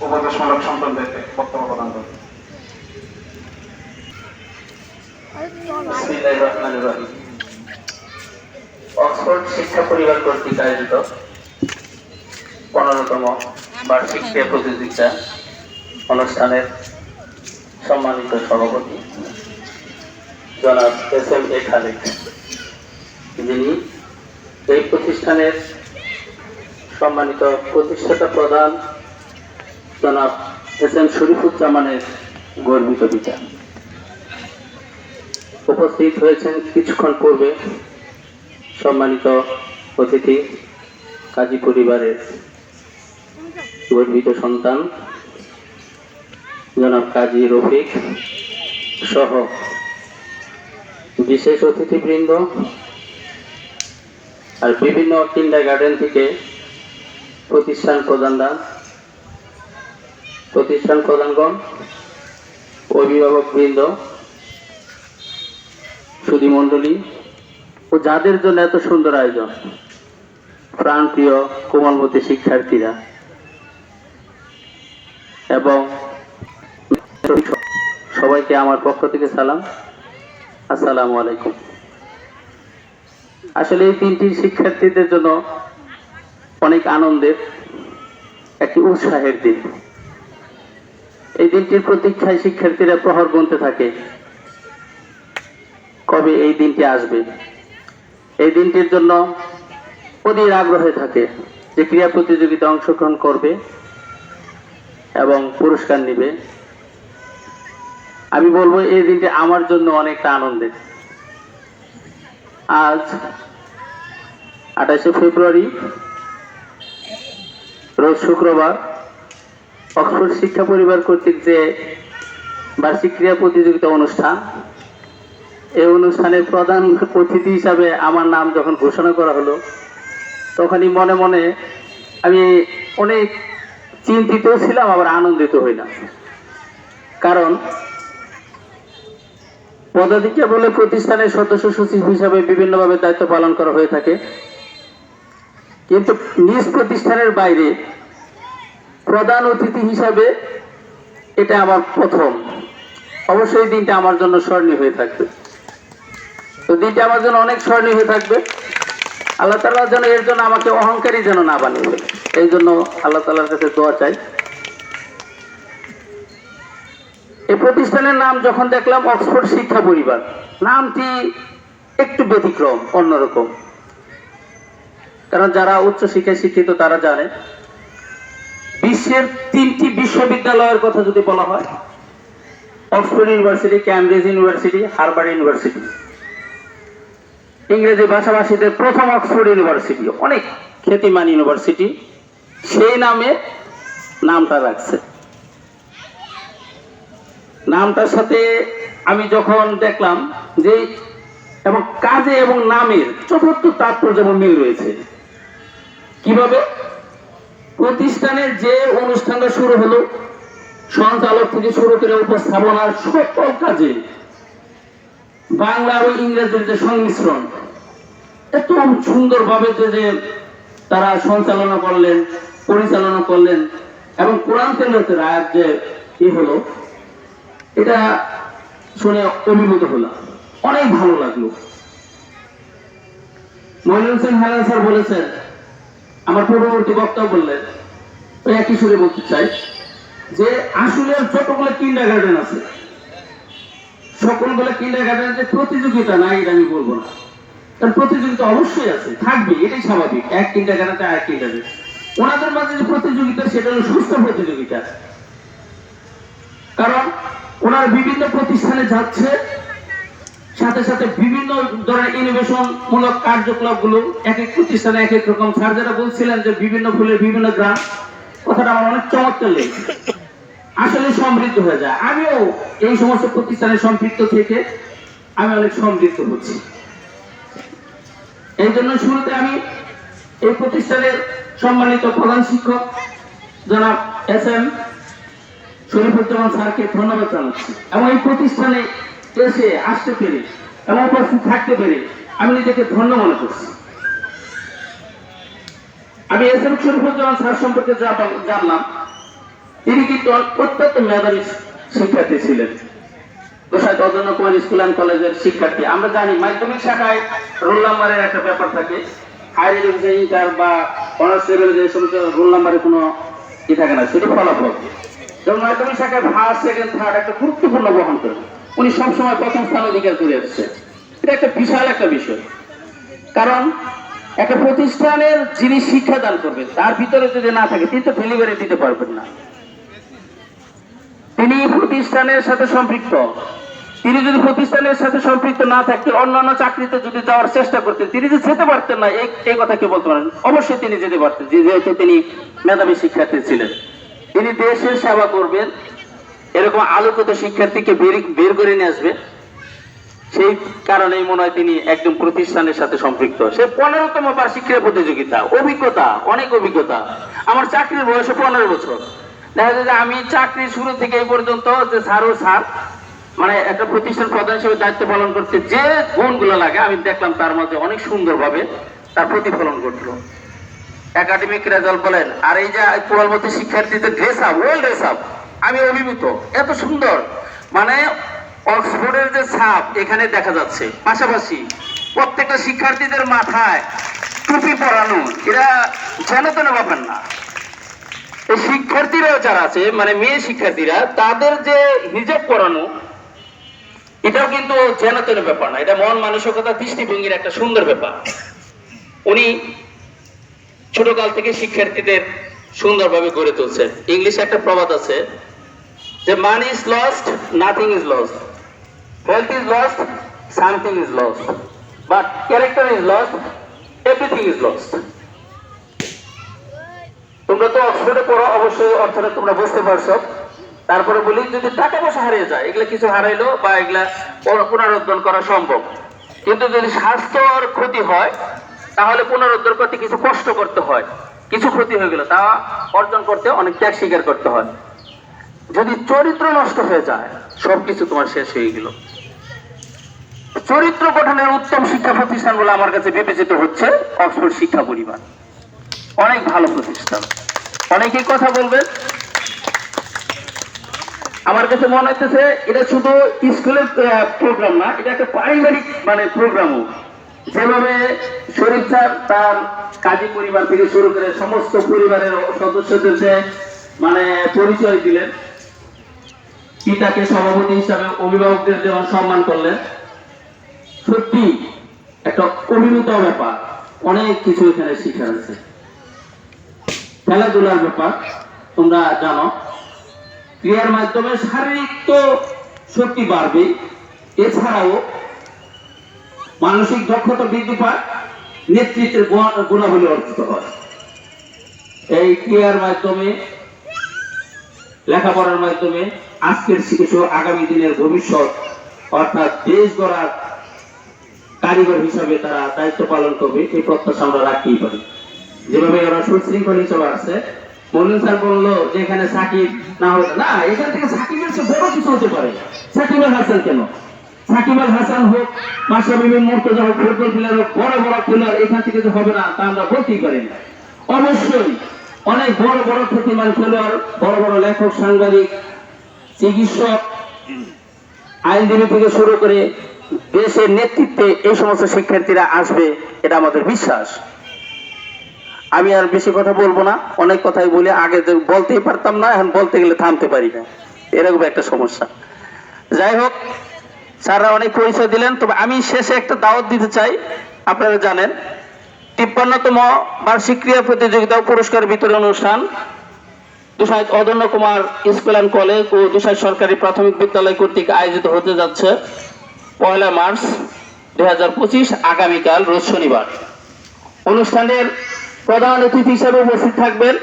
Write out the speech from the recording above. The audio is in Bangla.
উপদেশমূলক সম্পর্কে বক্তব্য প্রদান। অক্সফোর্ড শিক্ষা পরিবার কর্তৃক আয়োজিত পনেরোতম বার্ষিক ক্রীড়া প্রতিযোগিতা অনুষ্ঠানের সম্মানিত সভাপতি জনাব এস এম এ খালেদ যিনি এই প্রতিষ্ঠানের সম্মানিত প্রতিষ্ঠাতা প্রধান জনাব এস এম শরীফুজ্জামানের গর্বিত বিচার। উপস্থিত হয়েছেন কিছুক্ষণ পূর্বে সম্মানিত অতিথি, কাজী পরিবারের গর্বিত সন্তান, জনাব কাজী রফিক সহ বিশেষ অতিথিবৃন্দ আর বিভিন্ন কিন্ডার গার্ডেন থেকে প্রতিষ্ঠান প্রধানরা প্রতিষ্ঠান প্রধানগণ, অভিভাবকবৃন্দ সুধী মণ্ডলী ও যাদের জন্য এত সুন্দর আয়োজন, প্রাণপ্রিয় কোমলমতি শিক্ষার্থীরা এবং সবাইকে আমার পক্ষ থেকে সালাম। আসসালামু আলাইকুম। আসলে এই তিনটি শিক্ষার্থীদের জন্য অনেক আনন্দের, একটি উৎসাহের দিন। এই দিনটির প্রতীক্ষায় শিক্ষার্থীরা প্রহর গুনতে থাকে। কবে এই দিনটি আসবে? এই দিনটির জন্য অধীর আগ্রহে থাকে যে ক্রীড়া প্রতিযোগিতা অংশগ্রহণ করবে এবং পুরস্কার নিবে। আমি বলব, এই দিনটি আমার জন্য অনেকটা আনন্দের। আজ আঠাশে ফেব্রুয়ারি, রোজ শুক্রবার অক্সফোর্ড শিক্ষা পরিবার কর্তৃক যে বার্ষিক ক্রীড়া প্রতিযোগিতা অনুষ্ঠান, এই অনুষ্ঠানের প্রধান অতিথি হিসাবে আমার নাম যখন ঘোষণা করা হলো, তখনই মনে মনে আমি অনেক চিন্তিত ছিলাম, আবার আনন্দিত হইলাম। কারণ পদাধিকার বলে প্রতিষ্ঠানের সদস্য সচিব হিসাবে বিভিন্নভাবে দায়িত্ব পালন করা হয়ে থাকে। কিন্তু নিজ প্রতিষ্ঠানের বাইরে প্রধান অতিথি হিসাবে এটা আমার প্রথম। অবশ্যই দিনটা আমার জন্য স্মরণীয় হয়ে থাকবে। তো দিনটা আমার জন্য অনেক স্মরণীয় হয়ে থাকবে। আল্লাহ তালার যেন এর জন্য আমাকে অহংকারী যেন না বানিয়ে ফেলে এই জন্য আল্লাহ তালার কাছে দোয়া চাই। এই প্রতিষ্ঠানের নাম যখন দেখলাম, অক্সফোর্ড শিক্ষা পরিবার। নামটি একটু ব্যতিক্রম, অন্যরকম। কারণ যারা উচ্চ শিক্ষায় শিক্ষিত, তারা জানে। বিশ্বের তিনটি বিশ্ববিদ্যালয়ের কথা যদি বলা হয়, Oxford university Cambridge university, Harvard university. ইংরেজি ভাষাভাষীদের প্রথম অক্সফোর্ড ইউনিভার্সিটি, অনেক খ্যাতিমান ইউনিভার্সিটি, সেই নামে নামটা রাখছে। নামটার সাথে আমি যখন দেখলাম যে, এবং কাজে এবং নামের চতুর্থ তাৎপর্য মিল রয়েছে। কীভাবে? প্রতিষ্ঠানের যে অনুষ্ঠানটা শুরু হলো, সঞ্চালক থেকে শুরু করে উপস্থাপনার সকল কাজে বাংলা ও ইংরেজির যে সংমিশ্রণ, এত সুন্দরভাবে যে যে তারা সঞ্চালনা করলেন, পরিচালনা করলেন, এবং কোরআন কেন্দ্রের আয়াত যে ই হলো, এটা শুনে অভিভূত হলাম। অনেক ভালো লাগল। মহিনুল সিং হালান স্যার বলেছেন আমার পূর্ববর্তী বক্তব্য বললেন একই সুরে বলতে চাই যে আসলে যতগুলো কিন্ডার গার্ডেন আছে। সকলগুলো কিন্ডার গার্ডেন যে প্রতিযোগিতা নাই এটা আমি বলব না। কারণ প্রতিযোগিতা অবশ্যই আছে থাকবে এটাই স্বাভাবিক, এক কিন্ডার গার্ডেন আর কিন্ডার ওনাদের মাঝে যে প্রতিযোগিতা, সেটা হলো সুস্থ প্রতিযোগিতা। কারণ ওনারা বিভিন্ন প্রতিষ্ঠানে যাচ্ছে সাথে সাথে বিভিন্ন ধরনের ইনোভেশন মূলক কার্যকলাপগুলো এক এক প্রতিষ্ঠানে এক এক রকম। স্যার যারা বলছিলেন যে বিভিন্ন ফুলের বিভিন্ন গ্রাম, কথাটা আমার অনেক চমৎকার লেগেছে। আসলে সমৃদ্ধ হয়ে যায়। আমিও এই সমস্ত প্রতিষ্ঠানে সম্পৃক্ত থেকে আমি অনেক সমৃদ্ধ হচ্ছি। এই জন্য শুরুতে আমি এই প্রতিষ্ঠানের সম্মানিত প্রধান শিক্ষক, জনাব এস এম শরীফুজ্জামান স্যারকে ধন্যবাদ জানাচ্ছি। এবং এই প্রতিষ্ঠানে এসে আসতে পেরে এবং উপস্থিত থাকতে পেরে আমি নিজেকে ধন্য মনে করছি। আমি এস এম শরীফুজ্জামান স্যার সম্পর্কে জানলাম, তিনি কিন্তু অত্যন্ত মেধাবী শিক্ষার্থী ছিলেন। দোষায় তদন্ত কুমার স্কুল অ্যান্ড কলেজের শিক্ষার্থী। আমরা জানি মাধ্যমিক শাখায় রোল নাম্বারের একটা ব্যাপার থাকে। হায়ার এডুকেশন ইন্টার বা অনার্স লেভেলে যে সমস্ত রোল নাম্বারে কোনো ই থাকে না, সেটা ফলাফল। যেমন মাধ্যমিক শাখায় ফার্স্ট সেকেন্ড থার্ড একটা গুরুত্বপূর্ণ বহন করে উনি সবসময় প্রথম স্থান অধিকার করে আসছে। এটা একটা বিশাল একটা বিষয়। কারণ একটা প্রতিষ্ঠানের যিনি শিক্ষাদান করবেন, তার ভিতরে যদি না থাকে, তিনি তো ডেলিভারি দিতে পারবেন না। তিনি প্রতিষ্ঠানের সাথে সম্পৃক্ত। তিনি যদি প্রতিষ্ঠানের সাথে সম্পৃক্ত না থাকতেন অন্যান্য চাকরিতে যদি যাওয়ার চেষ্টা করতেন, তিনি যে যেতে পারতেন না এই কথা কি বলতে পারেন? অবশ্যই তিনি যেতে পারতেন, যেহেতু তিনি মেধাবী শিক্ষার্থী ছিলেন। তিনি দেশের সেবা করবেন এরকম আলোকিত শিক্ষার্থীকে বের করে নিয়ে আসবে। সেই কারণেই মনে হয় তিনি একদম প্রতিষ্ঠানের সাথে সম্পৃক্ত। সে পনেরোতম বার্ষিক ক্রীড়া প্রতিযোগিতা। অভিজ্ঞতা, অনেক অভিজ্ঞতা। আমার চাকরির বয়স পনেরো বছর। দেখা যায় যে আমি চাকরির শুরু থেকে এই পর্যন্ত যে স্যার ও স্যার মানে একটা প্রতিষ্ঠান প্রধান হিসেবে দায়িত্ব পালন করতে যে গুণগুলো লাগে, আমি দেখলাম তার মধ্যে অনেক সুন্দরভাবে তার প্রতিফলন ঘটলো। একাডেমিক রেজাল্ট বলেন, আর এই যে কোয়ালমতি শিক্ষার্থীদের dress up well dress up আমি অভিভূত। এত সুন্দর। মানে অক্সফোর্ডের যে ছাপ, এখানে দেখা যাচ্ছে। পাশাপাশি প্রত্যেকটা শিক্ষার্থীদের মাথায় টুপি পরানো, এরা যেন তেন ব্যাপার না। এই শিক্ষার্থীরাও যারা আছে মানে মেয়ে শিক্ষার্থীরা, তাদের যে হিজাব পরানো, এটাও কিন্তু যেন তেন ব্যাপার না। এটা মন মানসিকতা, দৃষ্টিভঙ্গির একটা সুন্দর ব্যাপার। উনি ছোটকাল থেকে শিক্ষার্থীদের সুন্দরভাবে গড়ে তুলছে ইংলিশে একটা প্রবাদ আছে যে money is lost nothing is lost health is lost something is lost but character is lost everything is lost তোমরা তো অক্সফোর্ডে পড়ো, অবশ্যই অর্থটা তোমরা বুঝতে পারছ। তারপরে বলি, যদি টাকা পয়সা হারিয়ে যায়, এগুলা কিছু হারাইলো বা এগুলা পুনরুদ্ধার করা সম্ভব। কিন্তু যদি স্বাস্থ্যর ক্ষতি হয়, তাহলে পুনরুদ্ধার করতে কিছু কষ্ট করতে হয়। কিছু ক্ষতি হয়ে গেল, তা অর্জন করতে অনেক ত্যাগ স্বীকার করতে হয়। যদি চরিত্র নষ্ট হয়ে যায়, সবকিছু তোমার শেষ হয়ে গেল। চরিত্র গঠনের উত্তম শিক্ষা প্রতিষ্ঠান বলে আমার কাছে বিবেচিত হচ্ছে অক্সফোর্ড শিক্ষা পরিবার। অনেক ভালো প্রতিষ্ঠান। অনেকেই কথা বলবেন আমার কাছে মনে হচ্ছে এটা শুধু স্কুলের প্রোগ্রাম না, এটা একটা পারিবারিক মানে প্রোগ্রামও যেভাবে শরীফ স্যার তার কাজী পরিবার থেকে শুরু করে সমস্ত পরিবারের সদস্যদের মানে পরিচয় দিলেন পিতাকে সভাপতি হিসাবে অভিভাবকদের যেমন সম্মান করলেন সত্যি একটা অভিভূত ব্যাপার। অনেক কিছু এখানে শিখার আছে খেলাধুলার ব্যাপার, তোমরা জানো, ক্রিয়ার মাধ্যমে শারীরিক তো শক্তি বাড়বে। এছাড়াও মানসিক দক্ষতা বৃদ্ধি পায়, নেতৃত্বের গুণাবলী অর্জিত হয়। এই ক্রিয়ার মাধ্যমে লেখাপড়ার মাধ্যমে আজকের শিশু আগামী দিনের ভবিষ্যৎ, অর্থাৎ দেশ গড়ার কারিগর হিসাবে তারা দায়িত্ব পালন করবে, এই প্রত্যাশা আমরা রাখতেই পারি। যেভাবে ওরা সুশৃঙ্খল হিসেবে আছে মনিন স্যার বলল যে এখানে সাকিব না হলে না, এখান থেকে সাকিবের চেয়ে বড় কিছু হতে পারে। সাকিব আল হাসান কেন? সাকিব আল হাসান হোক মাসাবিবিন মুর্তজা হোক, ফুটবল প্লেয়ার হোক, বড় বড় প্লেয়ার এখান থেকে যে হবে না, তা আমরা বলতেই পারি না। অবশ্যই অনেক বড় বড় প্রতিমান খেলোয়াড়, বড় বড় লেখক, সাংবাদিক, চিকিৎসক, আইনজীবী থেকে শুরু করে দেশের নেতৃত্বে এই সমস্ত শিক্ষার্থীরা আসবে, এটা আমাদের বিশ্বাস। আমি আর বেশি কথা বলব না, অনেক কথাই বলি আগে বলতেই পারতাম না, এখন বলতে গেলে থামতে পারি না। এরকম একটা সমস্যা। যাই হোক, স্যাররা অনেক পরিচয় দিলেন, তবে আমি শেষে একটা দাওয়াত দিতে চাই, আপনারা জানেন তিপ্পান্নতম বার্ষিক ক্রীড়া প্রতিযোগিতা পুরস্কার বিতরণ অনুষ্ঠান। দুসাইদ অদন্য কুমার স্কুল অ্যান্ড কলেজ ও দুসাইদ সরকারি প্রাথমিক বিদ্যালয় কর্তৃক আয়োজিত হতে যাচ্ছে পয়লা মার্চ দুই হাজার পঁচিশ আগামীকাল, রোজ শনিবার। অনুষ্ঠানের প্রধান অতিথি হিসেবে উপস্থিত থাকবেন